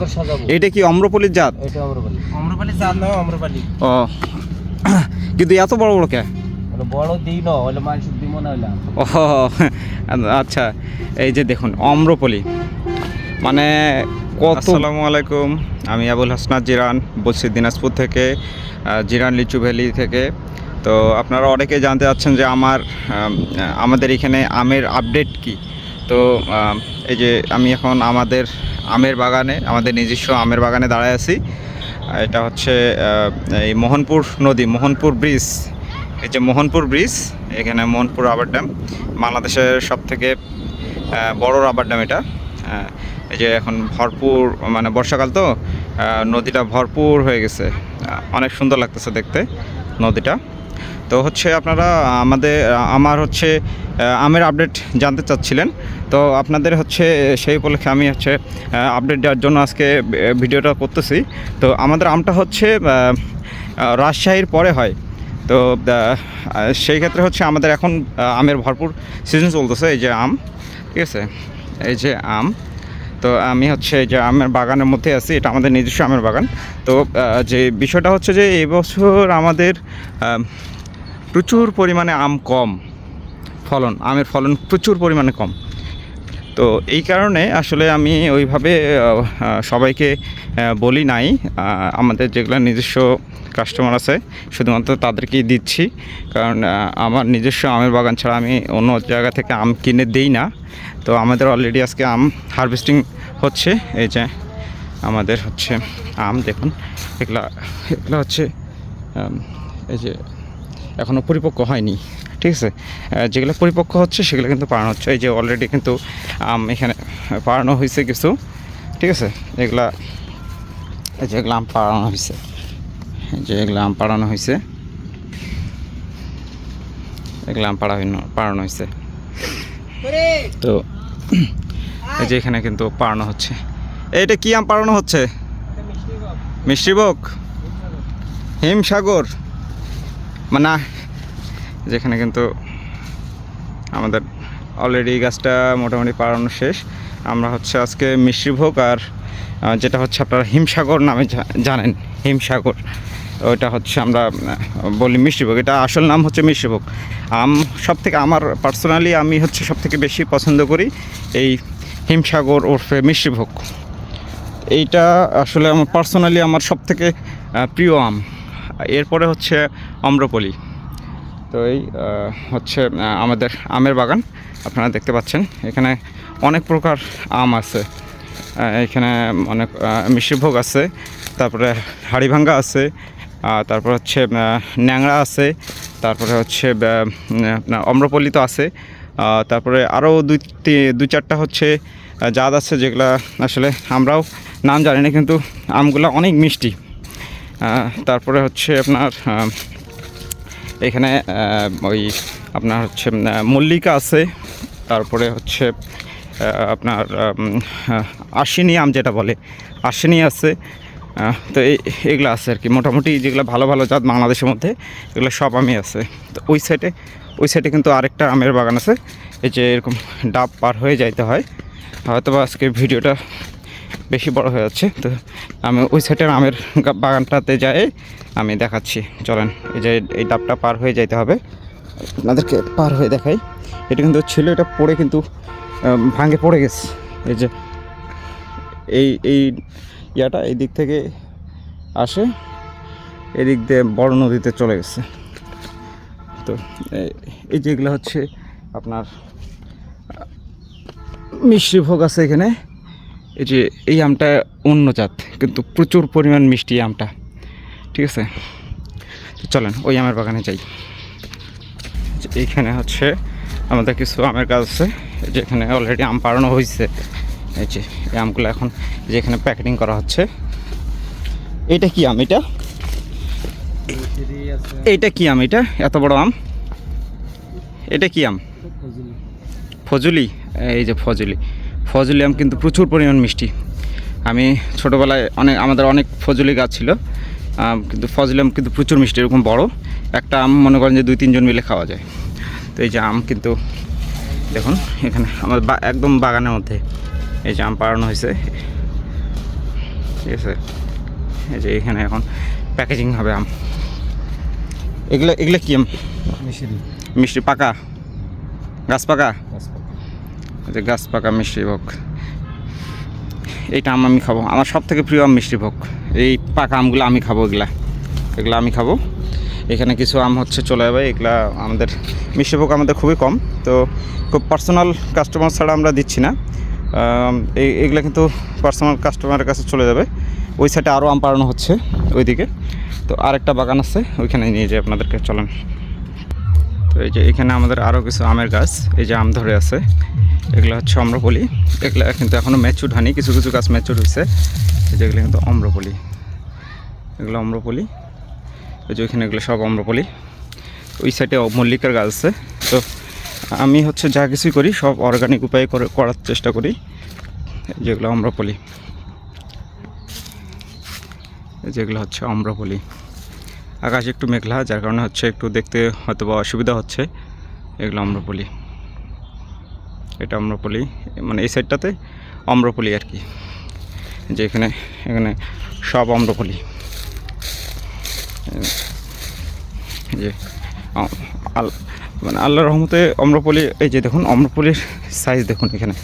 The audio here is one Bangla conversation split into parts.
করে সাজাবো। এটা কি অম্রপলির জাত? এটা অমরপালি অমরপালি জাত নয় অমরপালি ও। কিন্তু এত বড় বড় কে? বড় দিই না হলে মানুষ দিব না হইলাম ও আচ্ছা এই যে দেখুন অম্রপলি মানে কত আসসালামু আলাইকুম আমি আবুল হাসনাত জিরান বলছি দিনাজপুর থেকে জিরান লিচু ভ্যালি থেকে। তো আপনারা অনেকে জানতে চাচ্ছেন যে আমার আমাদের এখানে আমের আপডেট কি? তো এই যে আমি এখন আমাদের আমের বাগানে, আমাদের নিজস্ব আমের বাগানে দাঁড়ায় আছি। এটা হচ্ছে এই মোহনপুর নদী, মোহনপুর ব্রিজ। এই যে মোহনপুর ব্রিজ, এখানে মোহনপুর রাবার ড্যাম, বাংলাদেশের সব থেকে বড় রাবার ড্যাম এটা। এই যে এখন ভরপুর মানে বর্ষাকাল তো নদীটা ভরপুর হয়ে গেছে। অনেক সুন্দর লাগতেছে দেখতে নদীটা। তো হচ্ছে আপনারা আমাদের আমার হচ্ছে আমের আপডেট জানতে চাচ্ছিলেন। তো আপনাদের হচ্ছে, সেই উপলক্ষে আমি হচ্ছে আপডেট দেওয়ার জন্য আজকে ভিডিওটা করতেছি। তো আমাদের আমটা হচ্ছে রাজশাহীর পরে হয়। তো সেই ক্ষেত্রে হচ্ছে আমাদের এখন আমের ভরপুর সিজন চলতেছে, এই যে আম, ঠিক আছে? এই যে আম তো আমি হচ্ছে যে আমের বাগানের মধ্যে আছি, এটা আমাদের নিজস্ব আমের বাগান। তো যে বিষয়টা হচ্ছে যে এবছর আমাদের প্রচুর পরিমাণে আম কম, ফলন, আমের ফলন প্রচুর পরিমাণে কম। তো এই কারণে আসলে আমি ওইভাবে সবাইকে বলি নাই আমাদের যেগুলো নিজস্ব কাস্টমার আছে, শুধুমাত্র তাদেরকেই দিচ্ছি। কারণ আমার নিজস্ব আমের বাগান ছাড়া আমি অন্য জায়গা থেকে আম কিনে দেই না। তো আমাদের অলরেডি আজকে আম হারভেস্টিং হচ্ছে। এই যে আমাদের হচ্ছে আম, দেখুন, এগুলা, এগুলো হচ্ছে এই যে এখনও পরিপক্ক হয়নি। ঠিক আছে? যেগুলো পরিপক্ক হচ্ছে, সেগুলো কিন্তু পাড়ানো হচ্ছে। এই যে অলরেডি কিন্তু আম এখানে পাড়ানো হয়েছে কিছু। ঠিক আছে? এগুলা, এই যে এগুলো আম পাড়ানো হয়েছে। যে এগুলো আম পাড়ানো হয়েছে। এগুলো আম পাড়া পাড়ানো হয়েছে। তো এই যে এখানে কিন্তু পাড়ানো হচ্ছে। এইটা কি আম পাড়ানো হচ্ছে? মিষ্টিভোগ হিমসাগর মানে যেখানে কিন্তু আমাদের অলরেডি গাছটা মোটামুটি পাড়ানো শেষ। আমরা হচ্ছে আজকে মিষ্টিভোগ আর যেটা হচ্ছে আপনারা হিমসাগর নামে জানেন। হিমসাগর ওইটা হচ্ছে আমরা বলি মিষ্টিভোগ। এটা আসল নাম হচ্ছে মিষ্টিভোগ। আম সব থেকে আমার পার্সোনালি আমি হচ্ছে সব থেকে বেশি পছন্দ করি এই হিমসাগর ওরফে মিষ্টিভোগ। এইটা আসলে আমার পার্সোনালি আমার সব থেকে প্রিয় আম। এরপরে হচ্ছে অম্রপলি। তো এই হচ্ছে আমাদের আমের বাগান। আপনারা দেখতে পাচ্ছেন, এখানে অনেক প্রকার আম আছে। এখানে অনেক মিষ্টিভোগ আছে, তারপরে হাড়িভাঙ্গা আছে তারপর হচ্ছে ন্যাংরা আছে, তারপরে হচ্ছে আপনার অম্রপল্লী তো আছে তারপরে আরও দুই দুই চারটা হচ্ছে জাত আছে যেগুলা আসলে আমরাও নাম জানি না, কিন্তু আমগুলো অনেক মিষ্টি। তারপরে হচ্ছে আপনার এখানে ওই আপনার হচ্ছে মল্লিকা আছে, তারপরে হচ্ছে আপনার আশ্বিনী আম যেটা বলে, আশ্বিনী আছে তো এগুলো আছে আর কি। মোটামুটি যেগুলো ভালো ভালো জাত বাংলাদেশের মধ্যে, এগুলো সব আমি আছে। তো ওই সাইডে ওই সাইডে কিন্তু আরেকটা আমের বাগান আছে। এই যে এরকম ডাব পার হয়ে যাইতে হয়। হয়তো বা আজকে ভিডিওটা বেশি বড় হয়ে যাচ্ছে। তো আমি ওই সাইডের আমের বাগানটাতে যাই, আমি দেখাচ্ছি। চলেন, এই যে এই ডাবটা পার হয়ে যাইতে হবে। আপনাদেরকে পার হয়ে দেখাই। এটা কিন্তু ছিল, এটা পড়ে কিন্তু ভাঙে পড়ে গেছে। এই যে, এই এই ইয়াটা এই দিক থেকে আসে এদিক দিয়ে বড় নদীতে চলে গেছে। তো এই- যেগুলো হচ্ছে আপনার, মিষ্টি ভোগ আছে এখানে। এই যে এই আমটা অন্য জাত, কিন্তু প্রচুর পরিমাণ মিষ্টি আমটা। ঠিক আছে? তো চলেন, ওই আমের বাগানে যাই। এইখানে হচ্ছে আমাদের কিছু আমের গাছ আছে এই যে এখানে অলরেডি আম পাড়ানো হয়েছে। এই যে, এই আমগুলো এখন যে এখানে প্যাকেটিং করা হচ্ছে। এটা কি আম এটা? এইটা কি আম এটা? এত বড় আম? এটা কি আম? ফজলি। এই যে ফজলি। ফজলি আম কিন্তু প্রচুর পরিমাণ মিষ্টি। আমি ছোটোবেলায় অনেক, আমাদের অনেক ফজলি গাছ ছিল। কিন্তু, ফজলি আম কিন্তু প্রচুর মিষ্টি, এরকম বড়। একটা আম মনে করেন যে দুই, তিনজন মিলে খাওয়া যায়। তো এই যে আম কিন্তু, দেখুন, এখানে আমার বা- একদম বাগানের মধ্যে। এই যে আম পাড়ানো হয়েছে। ঠিক আছে? এই যে এখানে এখন প্যাকেজিং হবে আম। এগুলো এগুলো কি আম? মিশরি মিষ্টি পাকা? গাছ পাকা? যে গাছ পাকা মিষ্টি ভোগ। এইটা আম আমি খাব। আমার সব থেকে প্রিয় আম মিষ্টি ভোগ। এই পাকা আমগুলো আমি খাব এগুলা। এগুলো আমি খাব। এখানে কিছু আম হচ্ছে চলে যাবে। এগুলা আমাদের মিষ্টি ভোগ আমাদের খুবই কম। তো খুব পার্সোনাল কাস্টমার ছাড়া আমরা দিচ্ছি না। এগুলো কিন্তু পার্সোনাল কাস্টমারের কাছে চলে যাবে। ওই সাইডে আরও আম পাড়ানো হচ্ছে ওইদিকে। তো আরেকটা বাগান আছে, ওইখানে নিয়ে যাই আপনাদেরকে চলেন। তো এই যে এখানে আমাদের আরও কিছু আমের গাছ, এই যে আম ধরে আছে, এগুলো হচ্ছে অম্রপলি। এগুলো কিন্তু এখনও ম্যাচুর হয়নি, কিছু কিছু গাছ ম্যাচুর হয়েছে এই যে এগুলো কিন্তু অম্রপলি। এগুলো অম্রপলি। ওই যে ওইখানে এগুলো সব অম্রপলি। ওই সাইডে মল্লিকার গাছ আছে। তো আমি হচ্ছে যা কিছুই করি, সব অর্গানিক উপায়ে করে, করার চেষ্টা করি, যেগুলো অম্রপলি। এই যেগুলো হচ্ছে অম্রপলি। আকাশ একটু মেঘলা, যার কারণে হচ্ছে একটু দেখতে হয়তো বা অসুবিধা হচ্ছে। এগুলো অম্রপলি। এটা অম্রপলি মানে এই সাইডটাতে অম্রপলি আর কি। যে এখানে এখানে সব অম্রপলি। যে মানে আল্লাহর রহমতে অম্রপলি, এই যে দেখুন, অম্রপলির সাইজ দেখুন এখানে।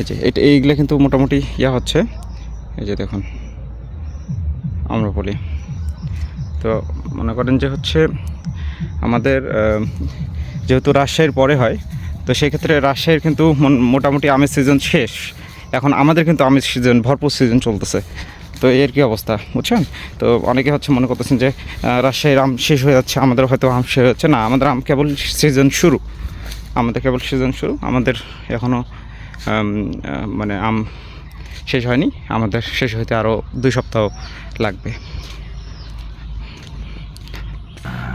এই যে, এটা এইগুলো কিন্তু মোটামুটি ইয়া হচ্ছে। এই যে দেখুন আম্রপলি তো মনে করেন যে হচ্ছে আমাদের যেহেতু রাজশাহীর পরে হয়, তো সেক্ষেত্রে রাজশাহীর কিন্তু মোটামুটি আমের সিজন শেষ। এখন আমাদের কিন্তু আমের সিজন ভরপুর সিজন চলতেছে। তো এর কি অবস্থা, বুঝছেন? তো অনেকে হচ্ছে মনে করতেছেন যে রাজশাহীর আম শেষ হয়ে যাচ্ছে, আমাদের হয়তো আম শেষ হচ্ছে না, আমাদের আম কেবল সিজন শুরু। আমাদের কেবল সিজন শুরু। আমাদের এখনও মানে আম শেষ হয়নি। আমাদের শেষ হইতে আরও দুই সপ্তাহ লাগবে।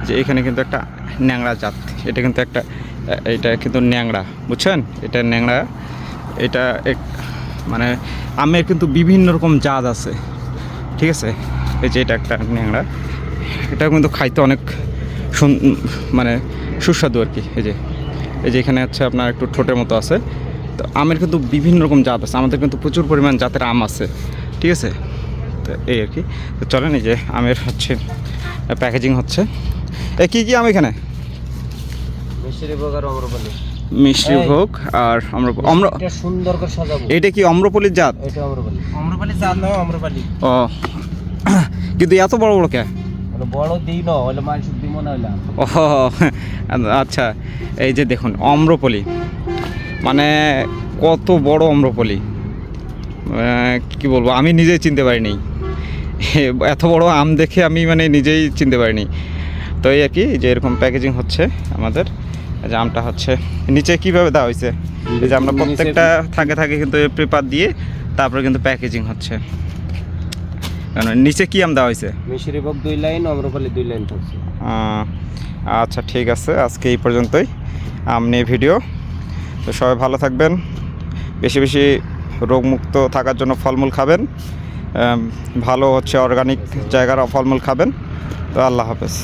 যে এখানে কিন্তু একটা ন্যাংরা জাত। এটা কিন্তু একটা এটা কিন্তু ন্যাংরা বুঝছেন? এটা ন্যাংরা এটা এক মানে আমের কিন্তু বিভিন্ন রকম জাত আছে। ঠিক আছে? এই যে এটা একটা ন্যাংরা এটা কিন্তু খাইতে অনেক মানে সুস্বাদু আর কি, এই যে। এই যে এখানে হচ্ছে আপনার একটু ঠোঁটের মতো আছে। তো আমের কিন্তু বিভিন্ন রকম জাত আছে। আমাদের কিন্তু প্রচুর পরিমাণ জাতের আম আছে। ঠিক আছে? তো এই আর কি। তো চলেন এই যে আমের হচ্ছে, প্যাকেজিং হচ্ছে। এ কী কী আম এখানে? মিষ্টি। ভোগ আর আমরা সুন্দর করে সাজাবো। এটা কি অম্রপলির জাত? এটা অম্রপালি। অম্রপালি জাত নয় অম্রপালি। ও। কিন্তু এত বড় বড় কে? বড় দিই ন হলে মানুষ দিব না। হইলাম ও আচ্ছা এই যে দেখুন অম্রপলি। মানে কত বড় অম্রপলি। কি বলব আমি নিজেই চিনতে পারিনি। এত বড় আম দেখে আমি মানে নিজেই চিনতে পারিনি। তো এই আর কি যে এরকম প্যাকেজিং হচ্ছে আমাদের। যে আমটা হচ্ছে। নিচে কীভাবে দেওয়া হয়েছে? এই যে আমরা প্রত্যেকটা থাকে থাকে কিন্তু পেপার দিয়ে তারপরে কিন্তু প্যাকেজিং হচ্ছে। নিচে কি আম দেওয়া হয়েছে? মিশরি ভোগ দুই লাইন অম্রপালি দুই লাইন থাকছে আচ্ছা ঠিক আছে আজকে এই পর্যন্তই। আম নিয়ে ভিডিও তো সবাই ভালো থাকবেন। বেশি বেশি রোগমুক্ত থাকার জন্য ফলমূল খাবেন। ভালো হচ্ছে অর্গানিক জায়গার ফলমূল খাবেন। তো আল্লাহ হাফেজ।